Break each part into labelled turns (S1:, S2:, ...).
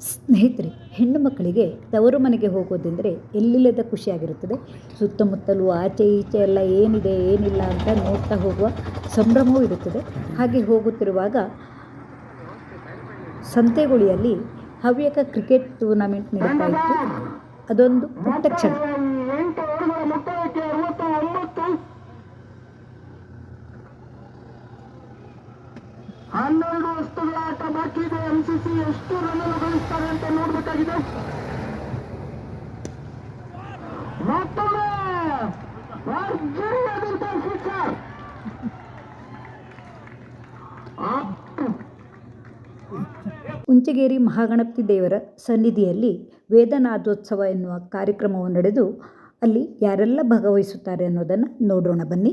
S1: ಸ್ನೇಹಿತರೆ, ಹೆಣ್ಣು ಮಕ್ಕಳಿಗೆ ತವರು ಮನೆಗೆ ಹೋಗೋದೆಂದರೆ ಎಲ್ಲಿಲ್ಲದ ಖುಷಿಯಾಗಿರುತ್ತದೆ. ಸುತ್ತಮುತ್ತಲೂ ಆಚೆ ಈಚೆ ಎಲ್ಲ ಏನಿದೆ, ಏನಿಲ್ಲ ಅಂತ ನೋಡ್ತಾ ಹೋಗುವ ಸಂಭ್ರಮವೂ ಇರುತ್ತದೆ. ಹಾಗೆ ಹೋಗುತ್ತಿರುವಾಗ ಸಂತೆಗುಳಿಯಲ್ಲಿ ಹವ್ಯಕ ಕ್ರಿಕೆಟ್ ಟೂರ್ನಮೆಂಟ್ ನಡೀತಾ ಇತ್ತು. ಅದೊಂದು ಪುಟ್ಟ ಕ್ಷಣ.
S2: ಹನ್ನೆರಡು ವಸ್ತುಗಳ ಆಟ ಬಾಕಿ ಇದೆ. ಎಂಸಿಸಿ ಎಷ್ಟು ರನ್ ಗಳಿಸ್ತಾರೆ ಅಂತ ನೋಡ್ಬೇಕಾಗಿದೆ. ಮತ್ತೊಮ್ಮೆ ಭರ್ಜರಿಯಾದಂತಹ ಸಿಕ್ಸರ್
S1: ಉಂಚಗೇರಿ ಮಹಾಗಣಪತಿ ದೇವರ ಸನ್ನಿಧಿಯಲ್ಲಿ ವೇದನಾಥೋತ್ಸವ ಎನ್ನುವ ಕಾರ್ಯಕ್ರಮವು ನಡೆದು ಅಲ್ಲಿ ಯಾರೆಲ್ಲ ಭಾಗವಹಿಸುತ್ತಾರೆ ಅನ್ನೋದನ್ನು ನೋಡೋಣ ಬನ್ನಿ.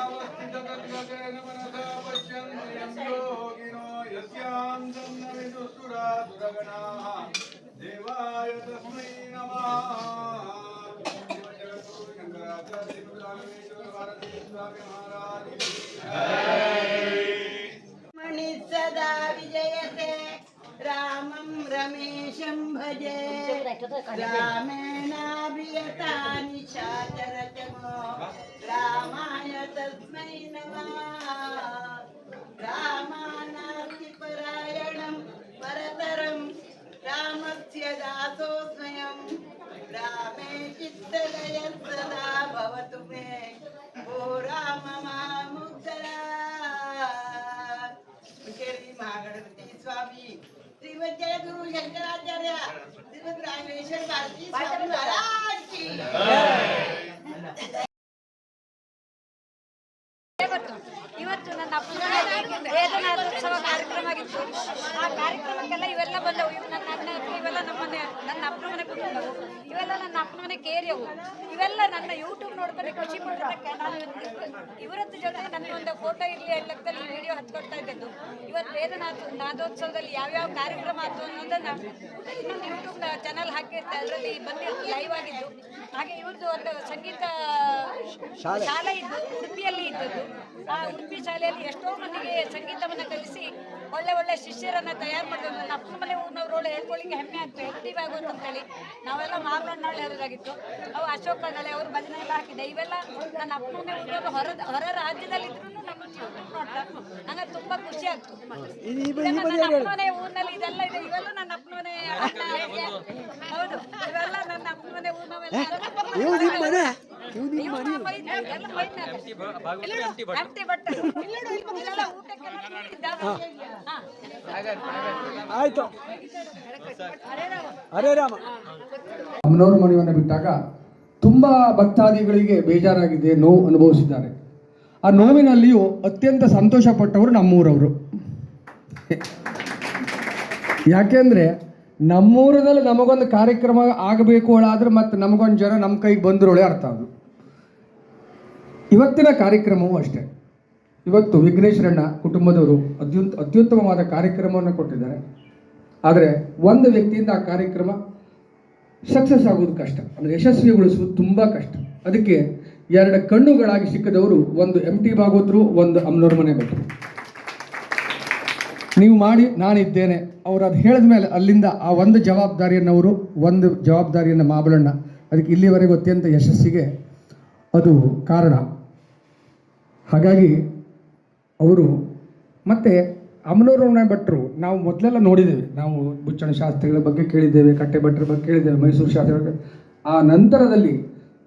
S2: ध्यानावस्थिततद्गतेन मनसा पश्यन्त्यं योगिनो यस्यान्तं न विदुसुरा दुरगणाः देवाय तस्मै नमः
S3: भारती स्वामी रामं रमेशं भजे रामेणाभियता निशाचरचमो रामाय तस्मै नमः रामानातिपरायणं परतरं रामस्य दासोऽस्मयं रामे चित्तलयः सदा भवतु मे ओ राम
S4: ಇವತ್ತು ನನ್ನ ಅಪ್ಪನ ವೇದನಾಥೋತ್ಸವ ಕಾರ್ಯಕ್ರಮ ಆಗಿತ್ತು. ಆ ಕಾರ್ಯಕ್ರಮಕ್ಕೆಲ್ಲ ಇವೆಲ್ಲ ಬಂದವು. ಇವು ನನ್ನ ಅಣ್ಣ ಇವೆಲ್ಲ ನಮ್ಮನೆ ನನ್ನ ಅಪ್ಪನ ಮನೆ ಕುಟುಂಬವು. ಇವೆಲ್ಲ ನನ್ನ ಅಪ್ಪನ ಮನೆ ಕೇರಿಯವು ಇವೆಲ್ಲ ನನ್ನ ಯೂಟ್ಯೂಬ್ ನೋಡ್ಕೊಂಡು ಖುಷಿ ನಾನು ಇವರದ್ದು ಜೊತೆ ನನ್ನ ಒಂದು ಫೋಟೋ ಇರಲಿ ಲೆಕ್ಕದಲ್ಲಿ ವಿಡಿಯೋ ಹಚ್ಕೊಡ್ತಾ ಇದ್ದದ್ದು. ಇವತ್ತು ವೇದನಾಥ ನಾದೋತ್ಸವದಲ್ಲಿ ಯಾವ್ಯಾವ ಕಾರ್ಯಕ್ರಮ ಆಯ್ತು ಅನ್ನೋದನ್ನ ಇನ್ನೊಂದು ಯೂಟ್ಯೂಬ್ ಚಾನಲ್ ಹಾಕಿರ್ತಾ ಅದರಲ್ಲಿ ಬಂದು ಲೈವ್ ಆಗಿದ್ದು. ಹಾಗೆ ಇವ್ರದ್ದು ಒಂದು ಸಂಗೀತ ಶಾಲೆ ಇದ್ದು ಉಡುಪಿಯಲ್ಲಿ ಇದ್ದದ್ದು. ಆ ಉಡುಪಿ ಶಾಲೆಯಲ್ಲಿ ಎಷ್ಟೋ ಮಂದಿಗೆ ಸಂಗೀತವನ್ನು ಕಲಿಸಿ ಒಳ್ಳೆ ಒಳ್ಳೆ ಶಿಷ್ಯರನ್ನ ತಯಾರು ಮಾಡಿದ್ರು. ನಮ್ಮ ಅಪ್ಪನ ಮನೆ ಊರಿನವ್ರು ಹೇಳ್ಕೊಳ್ಳಿಕ್ಕೆ ಹೆಮ್ಮೆ ಆಗ್ತದೆ ಎಕ್ಟಿವ್ ಆಗೋದು ಅಂತೇಳಿ. ನಾವೆಲ್ಲ ಮಾರ್ಗಣ್ಣಾಳೆ ಹೇಳೋದಾಗಿತ್ತು ಅವು ಅಶೋಕ ಗಳೆ ಅವ್ರ ಭಜನೆ ಎಲ್ಲ ಹಾಕಿದೆ ಇವೆಲ್ಲ ನನ್ನ ಅಪ್ಪ ಮನೆ ಊರಿನವ್ರು ಹೊರ ಹೊರ ರಾಜ್ಯದಲ್ಲಿ ಇದ್ರು ನಮ್ಮ ಯೂಟ್ಯೂಬ್ ನಂಗೆ ತುಂಬಾ ಖುಷಿ ಆಗ್ತು. ಇದೆಲ್ಲ ನನ್ನ ಅಪ್ಪನ ಮನೆ ಊರಿನಲ್ಲಿ ಇದೆಲ್ಲ ಇದೆ. ಇವೆಲ್ಲ ನನ್ನ ಅಪ್ಪನ ಹೌದು. ಇವೆಲ್ಲ ನನ್ನ ಅಪ್ಪ ಮನೆ? ಊರಿನವೆಲ್ಲ
S5: ಆಯ್ತು.
S4: ಹರೇ ರಾಮ.
S5: ಅಮ್ಮನವ್ರ ರಾಮ.
S6: ಅಮ್ಮನವರ ಮನೆಯನ್ನು ಬಿಟ್ಟಾಗ ತುಂಬ ಭಕ್ತಾದಿಗಳಿಗೆ ಬೇಜಾರಾಗಿದೆ ನೋವು ಅನುಭವಿಸಿದ್ದಾರೆ. ಆ ನೋವಿನಲ್ಲಿಯೂ ಅತ್ಯಂತ ಸಂತೋಷ ಪಟ್ಟವರು ನಮ್ಮೂರವರು ಯಾಕೆಂದರೆ ನಮ್ಮೂರಿನಲ್ಲಿ ನಮಗೊಂದು ಕಾರ್ಯಕ್ರಮ ಆಗಬೇಕು ಅವಳಾದ್ರೆ ಮತ್ತೆ ನಮಗೊಂದು ಜನ ನಮ್ಮ ಕೈಗೆ ಬಂದ್ರೊಳೆ ಅರ್ಥ ಅದು ಇವತ್ತಿನ ಕಾರ್ಯಕ್ರಮವೂ ಅಷ್ಟೇ. ಇವತ್ತು ವಿಘ್ನೇಶ್ವರಣ್ಣ ಕುಟುಂಬದವರು ಅತ್ಯುತ್ ಅತ್ಯುತ್ತಮವಾದ ಕಾರ್ಯಕ್ರಮವನ್ನು ಕೊಟ್ಟಿದ್ದಾರೆ. ಆದರೆ ಒಂದು ವ್ಯಕ್ತಿಯಿಂದ ಆ ಕಾರ್ಯಕ್ರಮ ಸಕ್ಸಸ್ ಆಗೋದು ಕಷ್ಟ. ಅಂದರೆ ಯಶಸ್ವಿಗೊಳಿಸುವುದು ತುಂಬ ಕಷ್ಟ. ಅದಕ್ಕೆ ಎರಡು ಕಣ್ಣುಗಳಾಗಿ ಸಿಕ್ಕದವರು ಒಂದು ಎಂ ಟಿ ಭಾಗವತರು, ಒಂದು ಅಮ್ನೋರ್ ಮನೆ ಭಟ್ರು. ನೀವು ಮಾಡಿ, ನಾನಿದ್ದೇನೆ. ಅವರು ಅದು ಹೇಳಿದ ಮೇಲೆ ಅಲ್ಲಿಂದ ಆ ಒಂದು ಜವಾಬ್ದಾರಿಯನ್ನು ಅವರು, ಒಂದು ಜವಾಬ್ದಾರಿಯನ್ನು ಮಾಬಳಣ್ಣ ಅದಕ್ಕೆ ಇಲ್ಲಿವರೆಗೂ ಅತ್ಯಂತ ಯಶಸ್ಸಿಗೆ ಅದು ಕಾರಣ. ಹಾಗಾಗಿ ಅವರು ಮತ್ತೆ ಅಮನೂರವನ ಭಟ್ರು ನಾವು ಮೊದಲೆಲ್ಲ ನೋಡಿದ್ದೇವೆ. ನಾವು ಬುಚ್ಚಣ ಶಾಸ್ತ್ರಿಗಳ ಬಗ್ಗೆ ಕೇಳಿದ್ದೇವೆ, ಕಟ್ಟೆ ಭಟ್ರ ಬಗ್ಗೆ ಕೇಳಿದ್ದೇವೆ, ಮೈಸೂರು ಶಾಸ್ತ್ರಿಗಳ ಆ ನಂತರದಲ್ಲಿ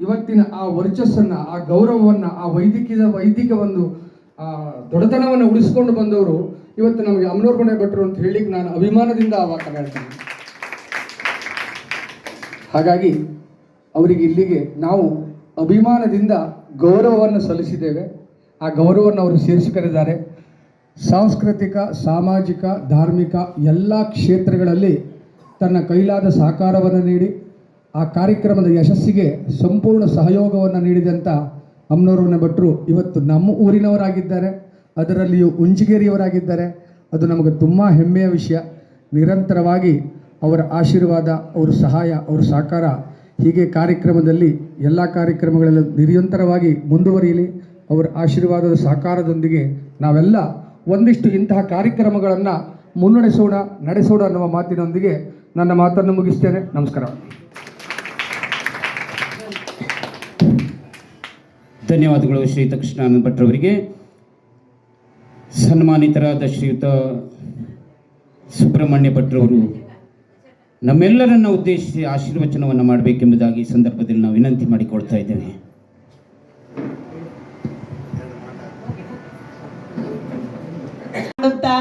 S6: ಇವತ್ತಿನ ಆ ವರ್ಚಸ್ಸನ್ನು, ಆ ಗೌರವವನ್ನು, ಆ ವೈದ್ಯಕೀಯ ವೈದಿಕ ಒಂದು, ಆ ದೊಡ್ಡತನವನ್ನು ಉಳಿಸ್ಕೊಂಡು ಬಂದವರು ಇವತ್ತು ನಮಗೆ ಅಮನೂರ್ ಮನೆ ಭಟ್ರು ಅಂತ ಹೇಳಿಕ್ಕೆ ನಾನು ಅಭಿಮಾನದಿಂದ ಆ ಹೇಳ್ತೇನೆ. ಹಾಗಾಗಿ ಅವರಿಗೆ ಇಲ್ಲಿಗೆ ನಾವು ಅಭಿಮಾನದಿಂದ ಗೌರವವನ್ನು ಸಲ್ಲಿಸಿದ್ದೇವೆ. ಆ ಗೌರವವನ್ನು ಅವರು ಸೇರಿಸಿಕೊಂಡಿದ್ದಾರೆ. ಸಾಂಸ್ಕೃತಿಕ, ಸಾಮಾಜಿಕ, ಧಾರ್ಮಿಕ ಎಲ್ಲ ಕ್ಷೇತ್ರಗಳಲ್ಲಿ ತನ್ನ ಕೈಲಾದ ಸಹಕಾರವನ್ನು ನೀಡಿ, ಆ ಕಾರ್ಯಕ್ರಮದ ಯಶಸ್ಸಿಗೆ ಸಂಪೂರ್ಣ ಸಹಯೋಗವನ್ನು ನೀಡಿದಂಥ ಅಮ್ನವರನ್ನ ಭಟ್ರು ಇವತ್ತು ನಮ್ಮ ಊರಿನವರಾಗಿದ್ದಾರೆ. ಅದರಲ್ಲಿಯೂ ಉಂಜಿಗೇರಿಯವರಾಗಿದ್ದಾರೆ. ಅದು ನಮಗೆ ತುಂಬ ಹೆಮ್ಮೆಯ ವಿಷಯ. ನಿರಂತರವಾಗಿ ಅವರ ಆಶೀರ್ವಾದ, ಅವರ ಸಹಾಯ, ಅವರ ಸಹಕಾರ ಹೀಗೆ ಕಾರ್ಯಕ್ರಮದಲ್ಲಿ ಎಲ್ಲ ಕಾರ್ಯಕ್ರಮಗಳಲ್ಲೂ ನಿರಂತರವಾಗಿ ಮುಂದುವರಿಯಲಿ. ಅವರ ಆಶೀರ್ವಾದದ ಸಹಕಾರದೊಂದಿಗೆ ನಾವೆಲ್ಲ ಒಂದಿಷ್ಟು ಇಂತಹ ಕಾರ್ಯಕ್ರಮಗಳನ್ನು ಮುನ್ನಡೆಸೋಣ, ನಡೆಸೋಣ ಅನ್ನುವ ಮಾತಿನೊಂದಿಗೆ ನನ್ನ ಮಾತನ್ನು ಮುಗಿಸ್ತೇನೆ. ನಮಸ್ಕಾರ.
S7: ಧನ್ಯವಾದಗಳು ಶ್ರೀಯುತ ಕೃಷ್ಣಾನಂದ ಭಟ್ರವರಿಗೆ ಸನ್ಮಾನಿತರಾದ ಶ್ರೀಯುತ ಸುಬ್ರಹ್ಮಣ್ಯ ಭಟ್ರವರು ನಮ್ಮೆಲ್ಲರನ್ನ ಉದ್ದೇಶಿಸಿ ಆಶೀರ್ವಚನವನ್ನು ಮಾಡಬೇಕೆಂಬುದಾಗಿ ಸಂದರ್ಭದಲ್ಲಿ ನಾವು ವಿನಂತಿ ಮಾಡಿಕೊಳ್ತಾ ಇದ್ದೇವೆ.
S3: ಮಾಡುತ್ತಾ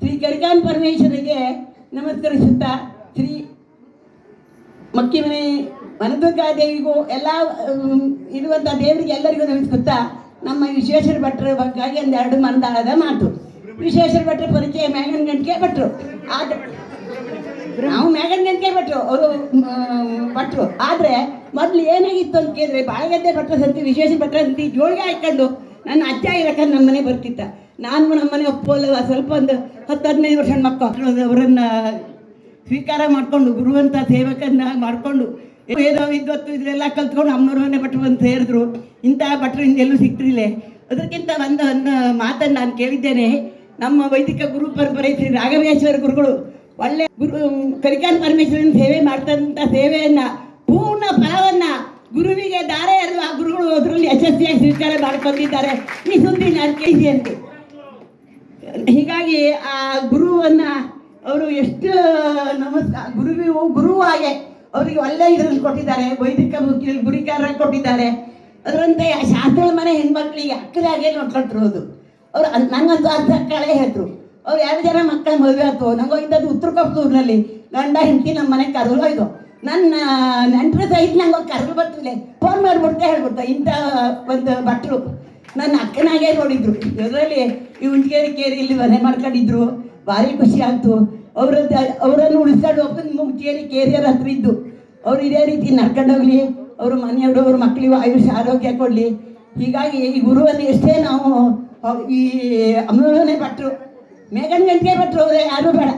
S3: ಶ್ರೀ ಗರಿಕಾನ್ ಪರಮೇಶ್ವರಿಗೆ ನಮಸ್ಕರಿಸುತ್ತಾ ಶ್ರೀ ಮಕ್ಕಿಮನೆ ದೇವಿಗೂ ಎಲ್ಲ ಇರುವಂಥ ದೇವರಿಗೆ ಎಲ್ಲರಿಗೂ ನಮಸ್ಕರಿಸುತ್ತಾ ನಮ್ಮ ವಿಶ್ವೇಶ್ವರ ಭಟ್ರ ಬಗ್ಗಾಗಿ ಒಂದೆರಡು ಮಂದಾಳದ ಮಾತು. ವಿಶ್ವೇಶ್ವರ ಭಟ್ರ ಪರಿಚಯ ಮ್ಯಾಗನ್ ಗಂಟಿಗೆ ಭಟ್ರು. ಆದ ನಾವು ಮ್ಯಾಗನ್ ಗಂಟಿಗೆ ಭಟ್ರು, ಅವರು ಭಟ್ರು. ಆದರೆ ಮೊದಲು ಏನಾಗಿತ್ತು ಅಂತ ಕೇಳಿದ್ರೆ ಬಾಳಗದ್ದೆ ಭಟ್ರ ಸಂತಿ, ವಿಶ್ವೇಶ್ವರ ಭಟ್ರ ಸಂತಿ ಜೋಳಿಗೆ ಹಾಕೊಂಡು ನನ್ನ ಅಜ್ಜ ಇರಕ್ಕ ನಮ್ಮ ಮನೆ ಬರ್ತಿತ್ತ. ನಾನು ನಮ್ಮ ಮನೆ ಅಲ್ಲ ಸ್ವಲ್ಪ ಒಂದು ಹತ್ತು ಹದಿನೈದು ವರ್ಷ ಮಕ್ಕಳು ಅವರನ್ನ ಸ್ವೀಕಾರ ಮಾಡಿಕೊಂಡು, ಗುರುವಂತ ಸೇವಕನ್ನ ಮಾಡಿಕೊಂಡು ಏನೋ ವಿದ್ವತ್ತು ಇದೆಲ್ಲ ಕಲ್ತ್ಕೊಂಡು ಅಮ್ಮನವ್ರ ಮನೆ ಭಟ್ರು ಬಂದು ಸೇರಿದ್ರು ಇಂತಹ ಭಟ್ರು ಎಲ್ಲೂ ಸಿಕ್ತಿರ್ಲಿಲ್ಲ. ಅದಕ್ಕಿಂತ ಒಂದು ಒಂದು ಮಾತನ್ನು ನಾನು ಕೇಳಿದ್ದೇನೆ, ನಮ್ಮ ವೈದಿಕ ಗುರು ಪರಂಪರೆ ಶ್ರೀ ರಾಘವೇಶ್ವರ ಗುರುಗಳು ಒಳ್ಳೆ ಗುರು ಕರಿಕಾನ್ ಪರಮೇಶ್ವರನ ಸೇವೆ ಮಾಡ್ತಂಥ ಸೇವೆಯನ್ನು, ಪೂರ್ಣ ಫಲವನ್ನ ಗುರುವಿಗೆ ದಾರೆ ಆ ಗುರುಗಳು ಅದರಲ್ಲಿ ಯಶಸ್ವಿಯಾಗಿ ಸ್ವೀಕಾರ ಮಾಡ್ಕೊಂಡಿದ್ದಾರೆ ಈ ಸುದ್ದಿ ನಾನು ಕೇಳಿದೆ ಹೀಗಾಗಿ ಆ ಗುರುವನ್ನ ಅವರು ಎಷ್ಟು ನಮಸ್ಕಾರ ಗುರುವು, ಗುರುವಾಗೆ ಅವರಿಗೆ ಒಳ್ಳೆ ಇದರಲ್ಲಿ ಕೊಟ್ಟಿದ್ದಾರೆ. ವೈದಿಕ ಗುರಿಕಾರ ಕೊಟ್ಟಿದ್ದಾರೆ. ಅದರಂತೆ ಆ ಶಾಸ್ತ್ರಗಳ ಮನೆ ಹೆಣ್ಮಕ್ಳಿಗೆ ಅಕ್ಕರಾಗೆ ಅದು ಅವ್ರು ನಂಗಂತೂ ಅರ್ಧ ಕಳೆ ಹೇಳ್ರು ಅವ್ರು ಎರಡು ಜನ ಮಕ್ಕಳ ಮದುವೆ ಆಯ್ತು. ನಂಗೆ ಹೋಗಿದ್ದು ಉತ್ತರ ಕೊಪ್ಪೂರ್ನಲ್ಲಿ ಗಂಡ ಹೆಂಡತಿ ನಮ್ಮ ಮನೆ ಕರ್ಲು ಹೋಯ್ತು ನನ್ನ, ನೆಂಟ್ರ ಸಹಿತ ನಂಗೆ ಕರ್ಲು ಬರ್ತಿಲ್ಲ ಫೋನ್ ಮಾಡ್ಬಿಡ್ತೇ ಹೇಳ್ಬಿಡ್ತು ಇಂಥ ಒಂದು ಭಟ್ರು ನನ್ನ ಅಕ್ಕನಾಗೆ ನೋಡಿದ್ರು. ಇದರಲ್ಲಿ ಈ ಉಂಟಗೇರಿ ಕೇರಿ ಇಲ್ಲಿ ಮನೆ ಮಾಡ್ಕೊಂಡಿದ್ರು. ಭಾರಿ ಖುಷಿ ಆಗ್ತು ಅವ್ರದ್ದು, ಅವರನ್ನು ಉಳಿಸ್ಕೊಂಡು ಹೋಗ್ಕೊಂಡು ಮುಂಚೇರಿ ಕೇರಿಯರ ಹತ್ರ ಇದ್ದು. ಅವ್ರು ಇದೇ ರೀತಿ ನಡ್ಕೊಂಡು ಹೋಗ್ಲಿ. ಅವ್ರ ಮನೆಯವರು, ಅವ್ರ ಮಕ್ಕಳಿಗೂ ಆಯುಷ್ಯ ಆರೋಗ್ಯ ಕೊಡಲಿ. ಹೀಗಾಗಿ ಈ ಗುರುವನ್ನು ಎಷ್ಟೇ ನಾವು ಈ ಅಮ್ಮನೇ ಭಟ್ರು, ಮೇಘನ್ ಗಂಟೆ ಭಟ್ರು ಅವರೇ, ಯಾರು ಬೇಡ.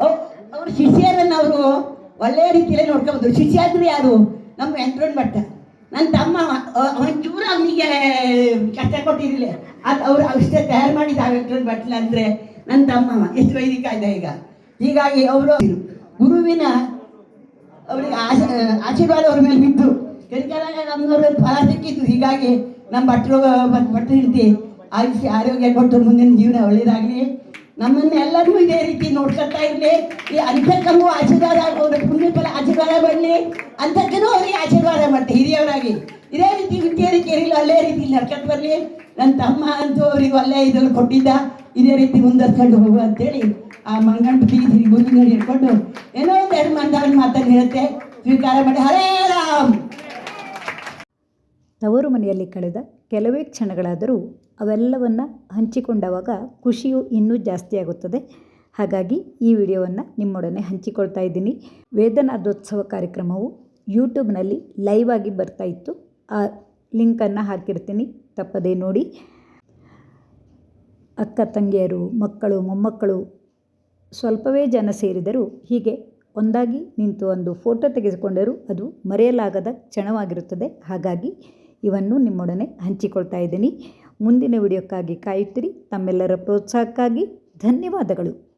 S3: ಅವ್- ಅವ್ರ ಶಿಷ್ಯರನ್ನು ಅವರು ಒಳ್ಳೆಯ ರೀತಿಯಲ್ಲಿ ಶಿಷ್ಯ ಶಿಷ್ಯಾದ್ರು ಯಾರು? ನಮ್ಮ ವೆಂಕಟರಮಣ ಭಟ್ಟ. ನನ್ನ ತಮ್ಮ ಒಂಚೂರು ಅವನಿಗೆ ಕಷ್ಟ ಕೊಟ್ಟಿರಲಿಲ್ಲ. ಅದು ಅವ್ರು ಅಷ್ಟೇ ತಯಾರು ಮಾಡಿದ ವೆಂಕಟರಮಣ ಬಟ್ಲೆ ಅಂದರೆ ನನ್ನ ತಮ್ಮ ಎಷ್ಟು ವೈದಿಕ ಇದೆ ಈಗ. ಹೀಗಾಗಿ ಅವರು ಗುರುವಿನ ಅವರಿಗೆ ಆಶ ಆಶೀರ್ವಾದ ಅವ್ರ ಮೇಲೆ ಬಿದ್ದು ಕರಿಕಾಲಾಗ ನಮ್ಮವ್ರ ಫಲ ಸಿಕ್ಕಿತ್ತು. ಹೀಗಾಗಿ ನಮ್ಮ ಭಟ್ರು ಭಟ್ರು ಹಿಡ್ತಿ ಆಯುಷ್ಯ, ಆರೋಗ್ಯ ಕೊಟ್ಟು ಮುಂದಿನ ಜೀವನ ಒಳ್ಳೇದಾಗಲಿ. ನಮ್ಮನ್ನು ಎಲ್ಲರೂ ಇದೇ ರೀತಿ ನೋಡ್ಕೊತಾ ಇರಲಿ. ಈ ಅಂಥಕ್ಕೂ ಆಶೀರ್ವಾದ ಅವ್ರ ಪುಣ್ಯ ಫಲ ಆಶೀರ್ವಾದ ಮಾಡಲಿ ಅಂಥಕ್ಕೂ ಅವರಿಗೆ ಆಶೀರ್ವಾದ ಮಾಡ್ತೆ, ಹಿರಿಯವರಾಗಿ. ಇದೇ ರೀತಿ ವಿದ್ಯಾರಿ ಕೇರಿಲಿ ಅಲ್ಲೇ ರೀತಿ ನಡ್ಕೊಂಡು ಬರಲಿ ನನ್ನ ತಮ್ಮ ಅಂತೂ ಅವ್ರಿಗೆ ಒಳ್ಳೆ ಇದ್ರಲ್ಲಿ ಕೊಟ್ಟಿದ್ದ, ಇದೇ ರೀತಿ ಮುಂದರ್ಸ್ಕೊಂಡು ಹೋಗು ಅಂತೇಳಿ ಆ ಮಂಗಂಪತಿ ಗುರುವಿನ ಹಿಡ್ಕೊಂಡು ಏನೋ ಒಂದು ಎರಡು ಮಂದಾರ ಮಾತನ್ನು ಹೇಳುತ್ತೆ. ಸ್ವೀಕಾರ ಮಾಡಿ, ಹರೇ ರಾಮ್.
S8: ತವರು ಮನೆಯಲ್ಲಿ ಕಳೆದ ಕೆಲವೇ ಕ್ಷಣಗಳಾದರೂ ಅವೆಲ್ಲವನ್ನು ಹಂಚಿಕೊಂಡವಾಗ ಖುಷಿಯು ಇನ್ನೂ ಜಾಸ್ತಿ ಆಗುತ್ತದೆ. ಹಾಗಾಗಿ ಈ ವಿಡಿಯೋವನ್ನು ನಿಮ್ಮೊಡನೆ ಹಂಚಿಕೊಳ್ತಾ ಇದ್ದೀನಿ. ವೇದನಾಥೋತ್ಸವ ಕಾರ್ಯಕ್ರಮವು ಯೂಟ್ಯೂಬ್ನಲ್ಲಿ ಲೈವ್ ಆಗಿ ಬರ್ತಾ ಇತ್ತು. ಆ ಲಿಂಕನ್ನು ಹಾಕಿರ್ತೀನಿ. ತಪ್ಪದೇ ನೋಡಿ. ಅಕ್ಕ, ತಂಗಿಯರು, ಮಕ್ಕಳು, ಮೊಮ್ಮಕ್ಕಳು, ಸ್ವಲ್ಪವೇ ಜನ ಸೇರಿದರು ಹೀಗೆ ಒಂದಾಗಿ ನಿಂತು ಒಂದು ಫೋಟೋ ತೆಗೆದುಕೊಂಡರೂ ಅದು ಮರೆಯಲಾಗದ ಕ್ಷಣವಾಗಿರುತ್ತದೆ. ಹಾಗಾಗಿ ಇವನ್ನು ನಿಮ್ಮೊಡನೆ ಹಂಚಿಕೊಳ್ತಾ ಇದ್ದೀನಿ. ಮುಂದಿನ ವಿಡಿಯೋಕ್ಕಾಗಿ ಕಾಯುತ್ತಿರಿ. ತಮ್ಮೆಲ್ಲರ ಪ್ರೋತ್ಸಾಹಕ್ಕಾಗಿ ಧನ್ಯವಾದಗಳು.